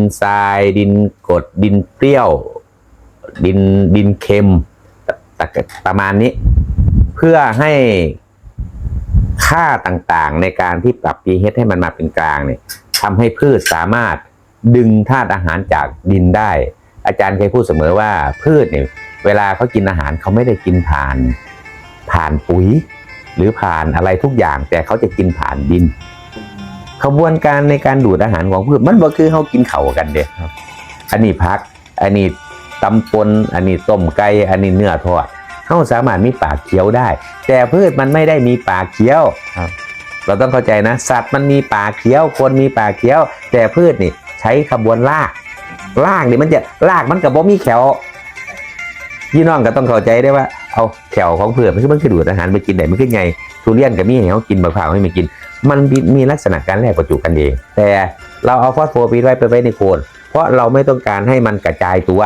ดินทรายดินกรดดินเปรี้ยว ดินดินเค็มประมาณนี้ เพื่อให้ค่าต่างๆ ในการที่ปรับ pH ให้มันมาเป็นกลางเนี่ยทำให้พืชสามารถดึงธาตุอาหารจากดินได้ อาจารย์เคยพูดเสมอว่าพืชเนี่ยเวลาเขากินอาหารเขาไม่ได้กินผ่าน ผ่านปุ๋ย หรือผ่านอะไรทุกอย่าง แต่เขาจะกินผ่านดิน ขบวนการในการดูดอาหารของพืชมันบ่คือเขากินเข่าวกันเด็ครับ อันนี้พัก อันนี้ตำปนอันนี้ต้มไก่อันนี้เนื้อทอดเขาสามารถมีปากเคี้ยวได้ แต่พืชมันไม่ได้มีปากเคี้ยวครับเราต้องเข้าใจนะ สัตว์มันมีปากเคี้ยวคนมีปากเคี้ยว แต่พืชนี่ใช้ขบวนลากลากนี่มันจะลากมันกับบ่มีแขวพี่น้องก็ต้องเข้าใจได้ว่าเอาแขวของพืชมันคือมันคือดูดอาหารไปกินได้มันคือไงทุเรียนกับมีให้เขากินมะพร้าวให้มันกิน มันมีมีลักษณะการแลกประจุกันเอง แต่เราเอาฟอสโฟปีดไว้ไปไว้ในโคน เพราะเราไม่ต้องการให้มันกระจายตัว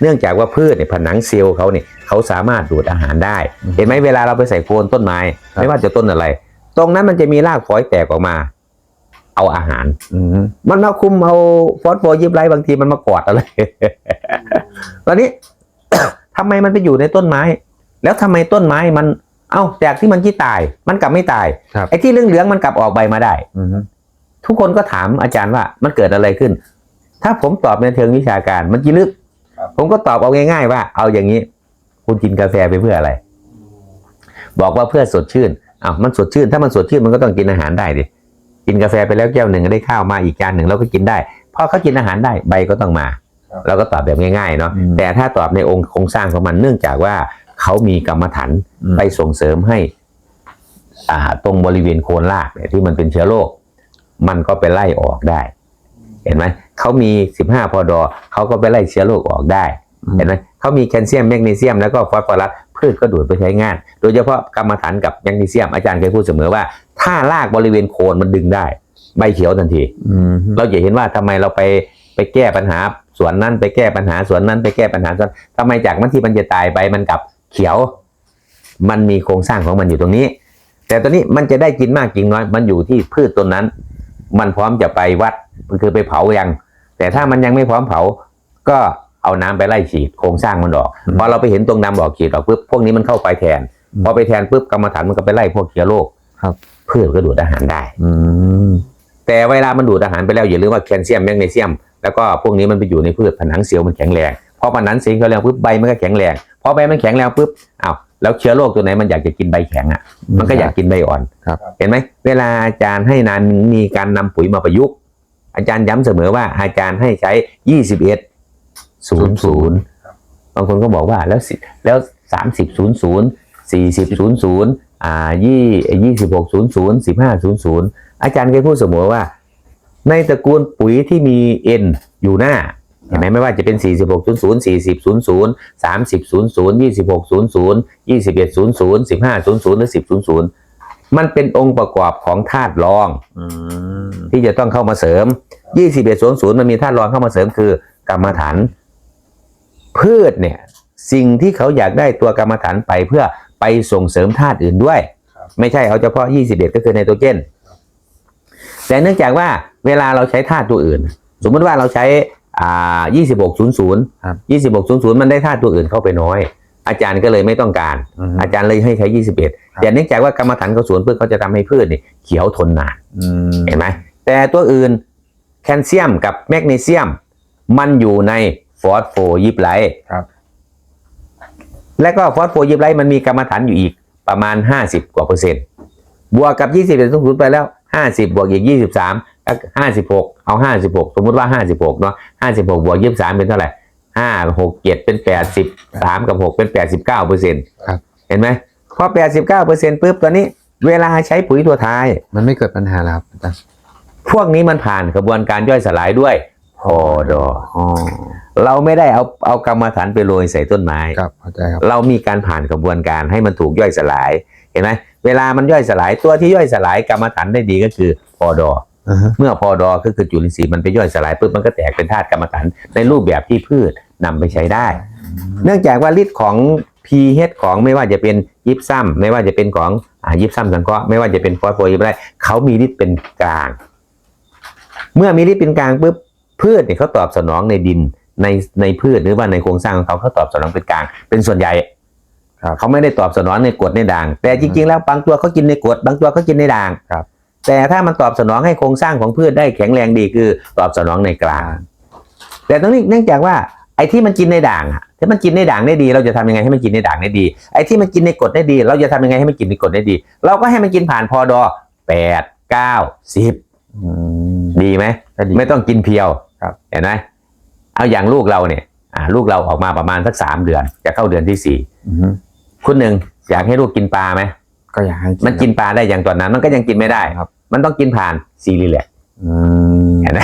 เนื่องจากว่าพืชเนี่ยผนังเซลล์เขาเนี่ยเขาสามารถดูดอาหารได้อืมเห็นไหมเวลาเราไปใส่โคนต้นไม้ครับไม่ว่าจะต้นอะไร ตรงนั้นมันจะมีรากฝอยแตกออกมา เอาอาหารอืมมันมาคุมเอาฟอสโฟยิบไรบางทีมันมากอดอะไรตอนนี้ทำไมมันไปอยู่ในต้นไม้ แล้วทำไมต้นไม้มัน เอ้าจากที่มันที่ตายมันกลับไม่ตายครับไอ้ที่เหลืองๆมันกลับออกใบมาได้อืมทุกคนก็ถามอาจารย์ว่ามันเกิดอะไรขึ้น ถ้าผมตอบในเชิงวิชาการมันจีลึกครับผมก็ตอบเอาง่าย ๆ ว่า เอาอย่างนี้ คุณกินกาแฟไปเพื่ออะไร บอกว่าเพื่อสดชื่นอ้าวมันสดชื่น ถ้ามันสดชื่นมันก็ต้องกินอาหารได้ดิกินกาแฟไปแล้วแก้วหนึ่งได้ข้าวมาอีกจานหนึ่งเราก็กินได้พอเขากินอาหารได้ใบก็ต้องมาครับเราก็ตอบแบบง่ายๆเนาะอืมแต่ถ้าตอบในองค์โครงสร้างของมันเนื่องจากว่า เขามีกรรมฐานอืมไปส่งเสริมให้อ่าตรงบริเวณโคนรากเนี่ยที่มันเป็นเชื้อโรคมันก็ไปไล่ออกได้ เห็นไหมเขามี 15 พอดอเขาก็ไปไล่เชื้อโรคออกได้ เห็นไหมเขามีแคลเซียมแมกนีเซียมแล้วก็ฟอสฟอรัสพืชก็ดูดไปใช้งาน โดยเฉพาะกรรมฐานกับแมกนีเซียมอาจารย์เคยพูดเสมอว่า ถ้ารากบริเวณโคนมันดึงได้ ใบเขียวทันทีอืมเราจะเห็นว่าทำไมเราไปไปแก้ปัญหาสวนนั้นไปแก้ปัญหาสวนนั้นไปแก้ปัญหาสวนทำไมจากมันที่มันจะตายไปมันกลับ เขียว มันมีโครงสร้างของมันอยู่ตรงนี้ แต่ตอนนี้มันจะได้กินมากกินน้อย มันอยู่ที่พืชต้นนั้น มันพร้อมจะไปวัดคือไปเผายัง แต่ถ้ามันยังไม่พร้อมเผา ก็เอาน้ำไปไล่ฉีดโครงสร้างมันออกอืมพอเราไปเห็นตรงดำออกฉีดออกปุ๊บพวกนี้มันเข้าไปแทนอืมพอไปแทนปุ๊บกรรมฐานมันก็ไปไล่พวกเชื้อโรคครับพืชก็ดูดอาหารได้ อืมแต่เวลามันดูดอาหารไปแล้วอย่าลืมว่าแคลเซียมแมกนีเซียม แล้วก็พวกนี้มันไปอยู่ในพืชผนังเซลล์มันแข็งแรงพอผนังเซลล์แข็งแรงปุ๊บใบมันก็แข็งแรง พอใบมันแข็งแรงปุ๊บอ้าวแล้วเชื้อโรคตัวไหนมันอยากจะกินใบแข็งอะ มันก็อยากกินใบอ่อนครับ เห็นไหมเวลาอาจารย์ให้นานมีการนำปุ๋ยมาประยุกต์อาจารย์ย้ำเสมอว่าอาจารย์ให้ใช้21 00บางคนก็บอกว่าแล้วสิแล้ว30 00 40 00อ่ายี่26 00 15 00อาจารย์เคยพูดเสมอว่า ในตระกูลปุ๋ยที่มี N อยู่หน้า เห็นไหมไม่ว่าจะเป็น 46 00 40 00 30 00 26 00 21 00 15 00หรือ10 00 มันเป็นองค์ประกอบของธาตุรองอืมที่จะต้องเข้ามาเสริม 21 00 มันมีธาตุรองเข้ามาเสริมคือกรรมฐานพืชเนี่ย สิ่งที่เขาอยากได้ตัวกรรมฐานไปเพื่อไปส่งเสริมธาตุอื่นด้วยครับไม่ใช่เอาเฉพาะ 21 ก็คือไนโตรเจนแต่เนื่องจากว่าเวลาเราใช้ธาตุตัวอื่น สมมติว่าเราใช้ อ่า2600ครับ2600มันได้ธาตุตัวอื่นเข้าไปน้อย อาจารย์ก็เลยไม่ต้องการอืมอาจารย์เลยให้ใช้21แต่เนื่องจากว่ากรรมฐานเขาสวนพืชเขาจะทำให้พืชนี่เขียวทนนานอืมเห็นไหมแต่ตัวอื่นแคลเซียมกับแมกนีเซียม มันอยู่ในฟอสโฟยิบไลท์ครับและก็ฟอสโฟยิบไลท์มันมีกรรมฐานอยู่อีกประมาณ 50 กว่าเปอร์เซ็นต์ บวกกับ 20เป็นสูงไปแล้ว 50 บวกอีก 23 แล้ว56เอา56สมมุติว่า56เนาะ56บวก23เป็นเท่าไหร่5 6 7เป็น80 3กับ6เป็น89เปอร์เซ็นต์ครับเห็นไหมพอ89เปอร์เซ็นต์ปุ๊บตอนนี้เวลาใช้ปุ๋ยตัวท้าย มันไม่เกิดปัญหาแล้วครับอาจารย์พวกนี้มันผ่านกระบวนการย่อยสลายด้วยพอดออ๋อเราไม่ได้เอาเอากรรมฐานไปโรยใส่ต้นไม้ครับเข้าใจครับ เรามีการผ่านกระบวนการให้มันถูกย่อยสลาย เห็นไหมเวลามันย่อยสลายตัวที่ย่อยสลายกรรมฐานได้ดีก็คือพอดออ่าฮะ เมื่อพอดอก็คือจุลินทรีย์มันไปย่อยสลายปุ๊บมันก็แตกเป็นธาตุกรรมฐานในรูปแบบที่พืชนำไปใช้ได้ เนื่องจากว่าฤทธิ์ของ pH ของไม่ว่าจะเป็นยิปซัมไม่ว่าจะเป็นของอ่ายิปซัมสังเคราะห์ไม่ว่าจะเป็นฟอสโฟยิปอะไรเขามีฤทธิ์เป็นกลาง เมื่อมีฤทธิ์เป็นกลางปุ๊บพืชเนี่ยเขาตอบสนองในดินในในพืชหรือว่าในโครงสร้างของเขาเขาตอบสนองเป็นกลาง เป็นส่วนใหญ่ครับเขาไม่ได้ตอบสนองในกรดในด่าง แต่จริงๆแล้วบางตัวเขากินในกรดบางตัวเขากินในด่างครับ แต่ถ้ามันตอบสนองให้โครงสร้างของพืชได้แข็งแรงดีคือตอบสนองในกลาง แต่ตรงนี้เนื่องจากว่าไอ้ที่มันกินในด่างอะถ้ามันกินในด่างได้ดี เราจะทำยังไงให้มันกินในด่างได้ดี ไอ้ที่มันกินในกรดได้ดี เราจะทำยังไงให้มันกินในกรดได้ดี เราก็ให้มันกินผ่านพอดอแปดเก้าสิบอืมดีไหมก็ดีไม่ต้องกินเพียวครับเห็นไหมเอาอย่างลูกเราเนี่ยอ่าลูกเราออกมาประมาณสักสามเดือน จะเข้าเดือนที่สี่อืมคุณหนึ่งอยากให้ลูกกินปลาไหม ก็อยากให้มันกินปลาได้อย่างตอนนั้น มันก็ยังกินไม่ได้ครับ มันต้องกินผ่านซีรีแลกอืมเห็นไหม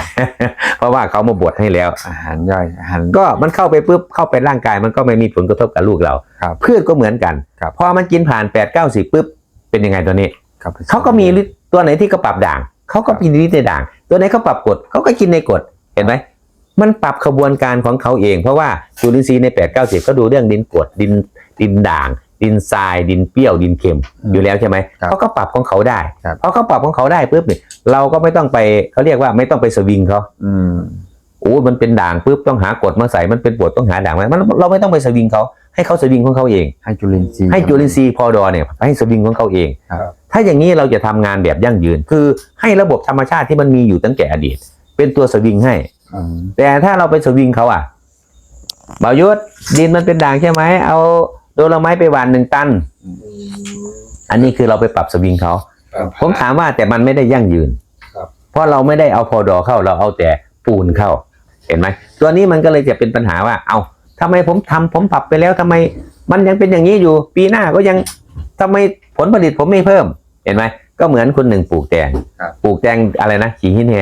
เพราะว่าเขามาบดให้แล้ว อาหารย่อยอาหารก็มันเข้าไปปุ๊บเข้าไปร่างกาย มันก็ไม่มีผลกระทบกับลูกเราครับพืชก็เหมือนกันครับพอมันกินผ่านแปดเก้าสิบปุ๊บเป็นยังไงตัวนี้ครับเขาก็มีฤทธิ์ตัวไหนที่เขาปรับด่างเขาก็มีฤทธิ์ในด่าง ตัวไหนเขาปรับกรดเขาก็กินในกรดเห็นไหมมันปรับขบวนการของเขาเอง เพราะว่าจุลินทรีย์ในแปดเก้าสิบเขาดูเรื่องดินกรดดินดินด่าง ดินทรายดินเปรี้ยวดินเค็มอยู่แล้วใช่ไหมครับเขาก็ปรับของเขาได้ครับพอเขาปรับของเขาได้ปุ๊บเนี่ยเราก็ไม่ต้องไปเขาเรียกว่าไม่ต้องไปสวิงเขาอืม โอ้มันเป็นด่างปุ๊บต้องหากรดมาใส่มันเป็นปวดต้องหาด่างมามันเราไม่ต้องไปสวิงเขาให้เขาสวิงของเขาเอง ให้จุลินทรีย์ ให้จุลินทรีย์พอดอเนี่ยให้สวิงของเขาเอง ครับ ถ้าอย่างนี้เราจะทำงานแบบยั่งยืน คือให้ระบบธรรมชาติที่มันมีอยู่ตั้งแต่อดีต เป็นตัวสวิงให้ อืมแต่ถ้าเราไปสวิงเขาอะบายุทธดินมันเป็นด่างใช่ไหมเอา โดนละไม้ไปหวานหนึ่งตัน อันนี้คือเราไปปรับสวิงเขาครับผมถามว่าแต่มันไม่ได้ยั่งยืนครับเพราะเราไม่ได้เอาพอดอเข้าเราเอาแต่ปูนเข้า เห็นไหมตัวนี้มันก็เลยจะเป็นปัญหาว่า เอาทำไมผมทำผมปรับไปแล้วทำไม มันยังเป็นอย่างนี้อยู่ ปีหน้าก็ยังทำไมผลผลิตผมไม่เพิ่ม เห็นไหมก็เหมือนคนหนึ่งปลูกแตงครับปลูกแตงอะไรนะขีหินแห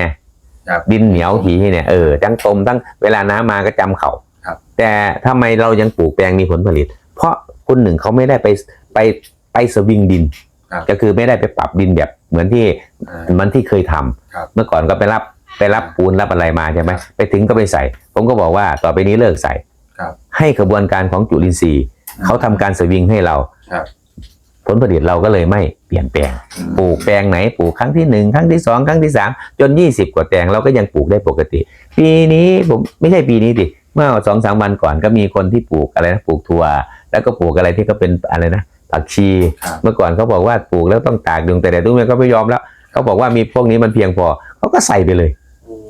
ครับดินเหนียวขีหินแหเออทั้งตมทั้งเวลาน้ำมาก็จำเขาครับแต่ทำไมเรายังปลูกแตงมีผลผลิต เพราะคนหนึ่งเขาไม่ได้ไปไปไปสวิงดิน ครับก็คือไม่ได้ไปปรับดินแบบเหมือนที่อ่าเหมันที่เคยทำครับเมื่อก่อนก็ไปรับไปรับปูนรับอะไรมาใช่ไหมครับไปถึงก็ไปใส่ ผมก็บอกว่าต่อไปนี้เลิกใส่ ครับให้กระบวนการของจุลินทรีย์เขาทำการสวิงให้เรา ครับ ผลผลิตเราก็เลยไม่เปลี่ยนแปลงปลูกแปลงไหนปลูกครั้งที่หนึ่งครั้งที่สองครั้งที่สามจนยี่สิบกว่าแปลงเราก็ยังปลูกได้ปกติ ปีนี้ผมไม่ใช่ปีนี้ดิเมื่อสองสามวันก่อนก็มีคนที่ปลูกอะไรนะปลูกถั่ว แล้วก็ปลูกอะไรที่ก็เป็นอะไรนะผักชีครับเมื่อก่อนเขาบอกว่าปลูกแล้วต้องตากยุงแต่แต่ตุ้มก็ไม่ยอมแล้วเขาบอกว่ามีพวกนี้มันเพียงพอเขาก็ใส่ไปเลย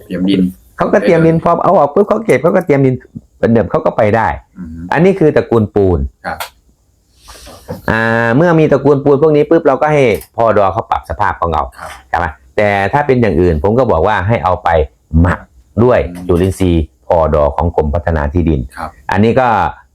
เตรียมดินเขาก็เตรียมดินพอเอาออกปุ๊บเขาเก็บเขาก็เตรียมดินเป็นเดิมเขาก็ไปได้อืมอันนี้คือตระกูลปูนครับอ่าเมื่อมีตระกูลปูนพวกนี้ปุ๊บเราก็ให้พอดอเขาปรับสภาพของเราครับใช่ไหมแต่ถ้าเป็นอย่างอื่นผมก็บอกว่าให้เอาไปหมักด้วยอืมจุลินทรีย์พอดอของกรมพัฒนาที่ดินครับอันนี้ก็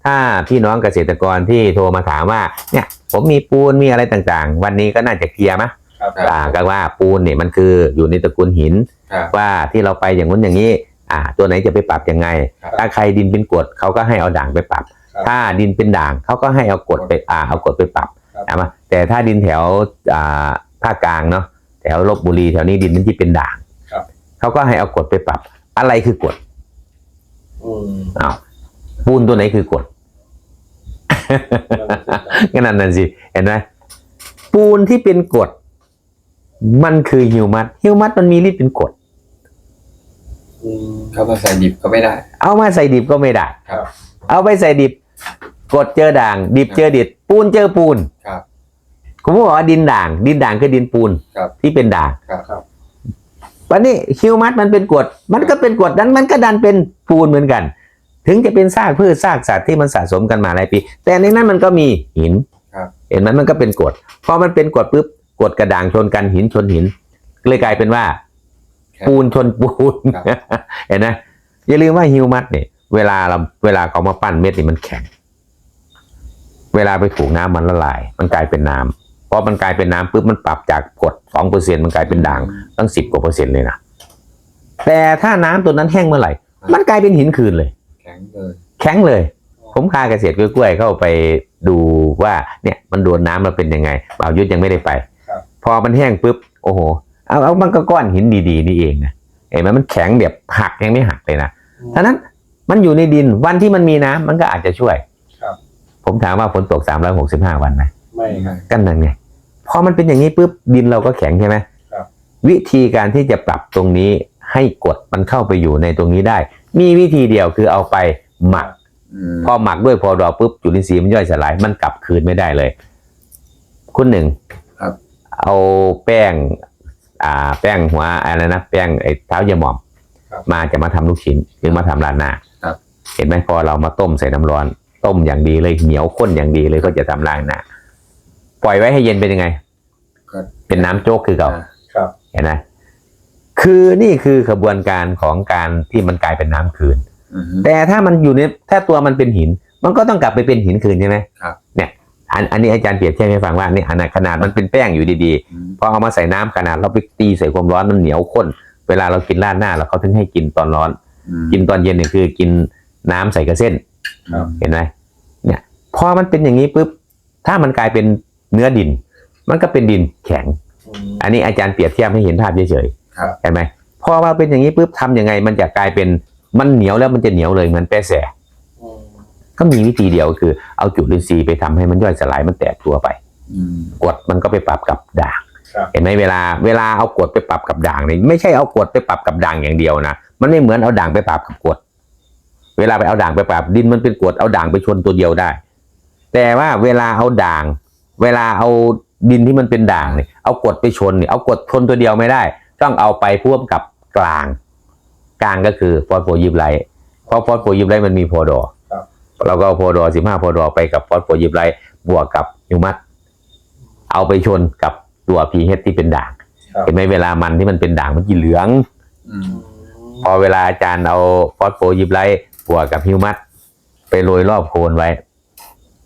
ถ้าพี่น้องเกษตรกรที่โทรมาถามว่าเนี่ยผมมีปูนมีอะไรต่างๆ วันนี้ก็น่าจะเคลียร์ไหมครับอ่าก็ว่าปูนเนี่ยมันคืออยู่ในตระกูลหินครับว่าที่เราไปอย่างนู้นอย่างนี้อ่าตัวไหนจะไปปรับยังไงครับถ้าใครดินเป็นกรดเขาก็ให้เอาด่างไปปรับครับ ถ้าดินเป็นด่างเขาก็ให้เอากรดไปอ่าเอากรดไปปรับครับใช่ไหมแต่ถ้าดินแถวอ่าภาคกลางเนาะแถวลบบุรีแถวนี้ดินมันที่เป็นด่างครับเขาก็ให้เอากรดไปปรับ อะไรคือกรดอืมอ้าวปูนตัวไหนคือกรด ก็นั่นน่ะสิเห็นไหมปูนที่เป็นกรดมันคือฮิวมัสฮิวมัสมันมีฤทธิ์เป็นกรดอืมเขามาใส่ดิบก็ไม่ได้ เอามาใส่ดิบก็ไม่ได้ครับเอาไปใส่ดิบกดเจอด่าง ดิบเจอดิบปูนเจอปูนครับผมบอกว่าดินด่าง ดินด่างคือดินปูนครับที่เป็นด่างครับครับวันนี้ฮิวมัสมันเป็นกรดมันก็เป็นกรดนั้นมันก็ดันเป็นปูนเหมือนกัน ถึงจะเป็นซากพืชซากสัตว์ที่มันสะสมกันมาหลายปี แต่ในนั้นมันก็มีหินครับเห็นไหมมันก็เป็นกรดพอมันเป็นกรดปุ๊บกรดกระด่างชนกันหินชนหินเลยกลายเป็นว่าครับปูนชนปูนครับเห็นไหมอย่าลืมว่าฮิวมัสเนี่ยเวลาเราเวลาเขามาปั้นเม็ดนี่มันแข็ง เวลาไปถูกน้ำมันละลาย มันกลายเป็นน้ำพอมันกลายเป็นน้ำปุ๊บมันปรับจากกรดสองเปอร์เซ็นมันกลายเป็นด่างตั้งสิบกว่าเปอร์เซ็นต์เลยนะแต่ถ้าน้ำตัวนั้นแห้งเมื่อไหร่ มันกลายเป็นหินคืนเลยแข็งเลยแข็งเลย ผมพาเกษตรกล้วยๆเข้าไปดูว่าเนี่ยมันโดนน้ำมันเป็นยังไงบ่าวยุทธยังไม่ได้ไปครับพอมันแห้งปุ๊บโอ้โหเอาเอามันก็ก้อนหินดีๆนี่เองนะเห็นไหมมันแข็งแบบหักยังไม่หักเลยนะฉะนั้นมันอยู่ในดินวันที่มันมีน้ำมันก็อาจจะช่วยครับผมถามว่าฝนตก365วันไหมไม่ครับกันนั่นไงพอมันเป็นอย่างนี้ปุ๊บดินเราก็แข็งใช่ไหมครับวิธีการที่จะปรับตรงนี้ให้กรดมันเข้าไปอยู่ในตรงนี้ได้ มีวิธีเดียวคือเอาไปหมักอืมพอหมักด้วยพอดอปุ๊บจุลินทรีย์มันย่อยสลายมันกลับคืนไม่ได้เลย คุณหนึ่งครับเอาแป้ง อ่า แป้งหัวอะไรนะแป้งไอ้เท้ายาหม่อมครับมาจะมาทำลูกชิ้นหรือมาทำราดหน้าครับเห็นไหมพอเรามาต้มใส่น้ำร้อน ต้มอย่างดีเลยเหนียวข้นอย่างดีเลยก็จะทำราดหน้าปล่อยไว้ให้เย็นเป็นยังไงก็เป็นน้ำโจ๊กคือเก่าอ่าครับเห็นไหม คือนี่คือขบวนการของการที่มันกลายเป็นน้ำคืนอืมแต่ถ้ามันอยู่ในถ้าตัวมันเป็นหิน มันก็ต้องกลับไปเป็นหินคืนใช่ไหมครับเนี่ยอันอันนี้อาจารย์เปรียบเทียบให้ฟังว่านี่ขนาดขนาดมันเป็นแป้งอยู่ดีอืมๆพอเอามาใส่น้ำขนาดเราไปตีใส่ความร้อนมันเหนียวข้น เวลาเรากินราดหน้าเราเขาถึงให้กินตอนร้อนอืมกินตอนเย็นเนี่ยคือกินน้ำใส่กระเส้นครับเห็นไหมเนี่ยพอมันเป็นอย่างนี้ปุ๊บถ้ามันกลายเป็นเนื้อดิน มันก็เป็นดินแข็งอืมอันนี้อาจารย์เปรียบเทียบให้เห็นภาพเฉยครับๆ เห็นไหมพอมาเป็นอย่างนี้ปุ๊บทำยังไง มันจะกลายเป็นมันเหนียวแล้วมันจะเหนียวเลยเหมือนแป้แสอืมก็มีวิธีเดียวคือ เอาจุลินทรีย์ไปทำให้มันย่อยสลายมันแตกตัวไปอืมกรดมันก็ไปปรับกับด่างครับเห็นไหมเวลาเวลาเอากรดไปปรับกับด่างเนี่ยไม่ใช่เอากรดไปปรับกับด่างอย่างเดียวนะมันไม่เหมือนเอาด่างไปปรับกับกรดเวลาไปเอาด่างไปปรับดินมันเป็นกรดเอาด่างไปชนตัวเดียวได้ แต่ว่าเวลาเอาด่าง เวลาเอาดินที่มันเป็นด่างเนี่ยเอากรดไปชนเนี่ยเอากรดชนตัวเดียวไม่ได้ ต้องเอาไปพ่วมกับกลาง กลางก็คือฟอสโฟยิบไลท์เพราะฟอสโฟยิบไลท์มันมีโพดอครับเราก็เอาโพดอสิบห้าโพดอไปกับฟอสโฟยิบไลท์บวกกับฮิวมัสเอาไปชนกับตัว pH ที่เป็นด่างครับเห็นไหมเวลามันที่มันเป็นด่างมันจะเหลืองอืมพอเวลาอาจารย์เอาฟอสโฟยิบไลท์บวกกับฮิวมัสไปโรยรอบโคนไว้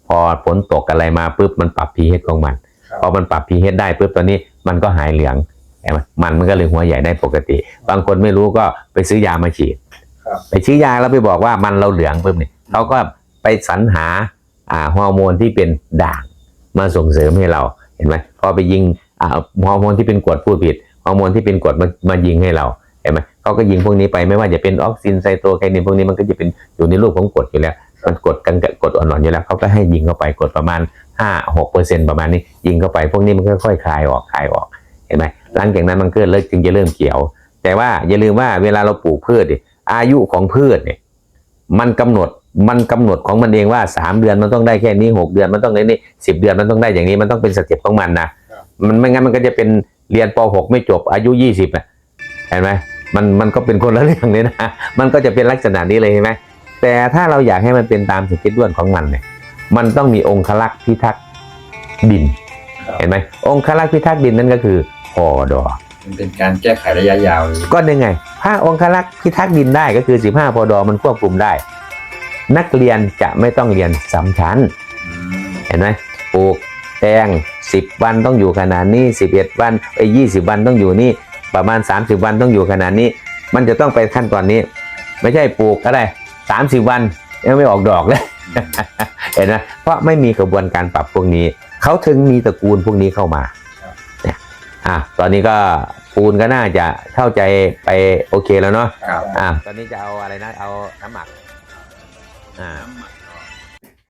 พอฝนตกอะไรมาปุ๊บมันปรับ pH ของมันครับพอมันปรับ pH ได้ปุ๊บตอนนี้มันก็หายเหลืองเห็นไห มมันมันก็เลยหัวใหญ่ได้ปกติ บางคนไม่รู้ก็ไปซื้อยามาฉีดครับไปซื้อยาแล้วไปบอกว่ามันเราเหลืองปุ๊บเนี่ยเขาก็ไปสรรหาอ่าฮอร์โมนที่เป็นด่างมาส่งเสริมให้เราเห็นไหมพอไปยิงอ่าฮอร์โมนที่เป็นกรดพูดผิดฮอร์โมนที่เป็นกรดมามายิงให้เราเห็นไหมเขาก็ยิงพวกนี้ไปไม่ว่าจะเป็นออกซินไซโตไคนินพวกนี้มันก็จะเป็นอยู่ในรูปของกรดอยู่แล้วมันกดกันกดอ่อนๆอยู่แล้วเขาก็ให้ยิงเข้าไปกดประมาณห้าหกเปอร์เซ็นประมาณนี้ยิงเข้าไป พวกนี้มันค่อยๆคลายออกคลายออก เห็นไหมหลังจากนั้นมันเก็เลิกจึงจะเริ่มเขียว แต่ว่าอย่าลืมว่าเวลาเราปลูกพืชเนี่ยอายุของพืชเนี่ยมันกำหนดมันกำหนดของมันเองว่าสามเดือนมันต้องได้แค่นี้หกเดือนมันต้องได้นี่สิบเดือนมันต้องได้อย่างนี้มันต้องเป็นสเต็ปของมันนะมันไม่งั้นมันก็จะเป็นเรียนปหกไม่จบอายุยี่สิบอะเห็นไหมมันมันก็เป็นคนละเรื่องเลยนะ มันก็จะเป็นลักษณะนี้เลยเห็นไหมแต่ถ้าเราอยากให้มันเป็นตามสเก็ตด้วนของมันเนี่ยมันต้องมีองคลักษ์พิทักษ์ดิน เห็นไหมองคลักษ์พิทักษ์ดินนั่นก็คือ อดอ มันเป็นการแก้ไขระยะยาวเลยก็ยังไง ถ้าองคลักษ์พิทักษ์ดินได้ก็คือ 15พอดอมันควบคุมได้ นักเรียนจะไม่ต้องเรียนสามชั้น อืมเห็นไหมปลูกแตง10 วันต้องอยู่ขนาดนี้ 11 วันไอ้ยี่สิบวันต้องอยู่นี่ ประมาณ 30 วันต้องอยู่ขนาดนี้ มันจะต้องไปขั้นตอนนี้ ไม่ใช่ปลูกก็ได้30 วันยังไม่ออกดอกเลย เห็นไหมเพราะไม่มีกระบวนการปรับพวกนี้ เขาถึงมีตระกูลพวกนี้เข้ามาเนี่ย อะตอนนี้ก็ปูนก็น่าจะเข้าใจไปโอเคแล้วเนาะครับ อะตอนนี้จะเอาอะไรนะเอาน้ำหมักอ่า น้ำหมัก